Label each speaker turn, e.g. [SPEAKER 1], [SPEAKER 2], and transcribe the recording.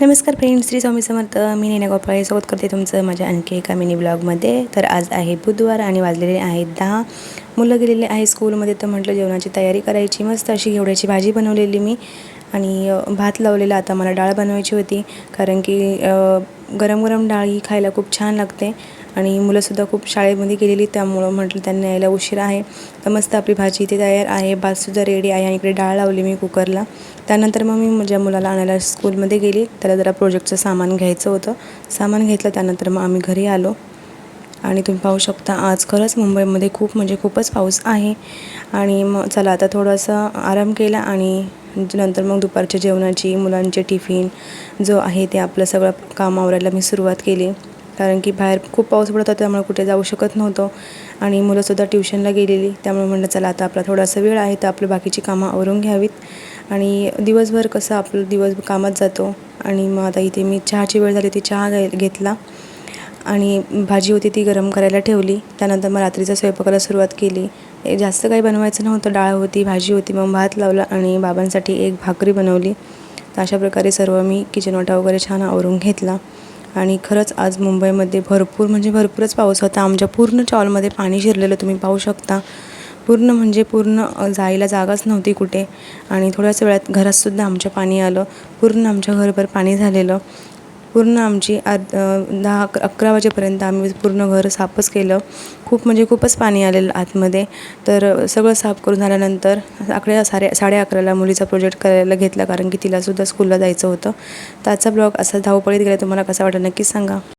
[SPEAKER 1] नमस्कार फ्रेंड्स श्री स्वामी समर्थ. मी नेना गोपाळे. स्वागत करते तुमचं माझ्या आणखी एका मिनी ब्लॉगमध्ये. तर आज आहे बुधवार आणि वाजलेले आहेत दहा. मुलं गेलेले आहे स्कूलमध्ये तर म्हटलं जेवणाची तयारी करायची मस्त अशी घेवड्याची भाजी बनवलेली मी. आणि भात लावलेला. आता मला डाळ बनवायची होती. कारण की गरम गरम डाळ ही खायला खूप छान लागते. आणि मुलंसुद्धा खूप शाळेमध्ये गेलेली त्यामुळं म्हटलं त्यांना यायला उशीर आहे. तर मस्त आपली भाजी इथे तयार आहे भातसुद्धा रेडी आहे आणि इकडे डाळ लावली मी कुकरला त्यानंतर मग मी माझ्या मुलाला आणायला स्कूलमध्ये गेली त्याला जरा प्रोजेक्टचं सामान घ्यायचं होतं. सामान घेतलं त्यानंतर मग आम्ही घरी आलो. आणि तुम्ही पाहू शकता आज खरंच मुंबईमध्ये खूप म्हणजे खूपच पाऊस आहे. आणि मग चला आता थोडंसं आराम केला आणि नंतर मग दुपारच्या जेवणाची मुलांचे टिफिन जो आहे ते आपलं सगळं काम आवरायला मी सुरुवात केली. कारण की बाहेर खूप पाऊस पडत होता त्यामुळे कुठे जाऊ शकत नव्हतो. आणि मुलंसुद्धा ट्युशनला गेलेली त्यामुळे म्हणलं चला आता आपला थोडासा वेळ आहे तर आपलं बाकीची कामं आवरून घ्यावीत. आणि दिवसभर कसं आपलं दिवस कामात जातो. आणि मग आता इथे मी चहाची वेळ झाली ती चहा घे घेतला. आणि भाजी होती ती गरम करायला ठेवली. त्यानंतर मग रात्रीचा स्वयंपाकाला सुरुवात केली. जास्त काही बनवायचं नव्हतं. डाळ होती भाजी होती मग भात लावला आणि बाबांसाठी एक भाकरी बनवली. तर अशा प्रकारे सर्व मी किचन वाटा वगैरे छान आवरून घेतला. आणि खरंच आज मुंबईमध्ये भरपूर म्हणजे भरपूरच पाऊस होता. आमच्या पूर्ण चॉलमध्ये पाणी शिरलेलं तुम्ही पाहू शकता. पूर्ण म्हणजे पूर्ण जायला जागाच नव्हती कुठे. आणि थोड्याच वेळात घरातसुद्धा आमच्या पाणी आलं. पूर्ण आमच्या घरभर पाणी झालेलं. पूर्ण आमची आद दहा अक अकरा वाजेपर्यंत आम्ही पूर्ण घर साफच केलं. खूप म्हणजे खूपच पाणी आलेलं आतमध्ये. तर सगळं साफ करून झाल्यानंतर अकरा साडे साडे अकराला मुलीचा प्रोजेक्ट करायला घेतला कारण की तिलासुद्धा स्कूलला जायचं होतं. तर आजचा ब्लॉग असा धावपळीत गेला तुम्हाला कसा वाटला नक्कीच सांगा.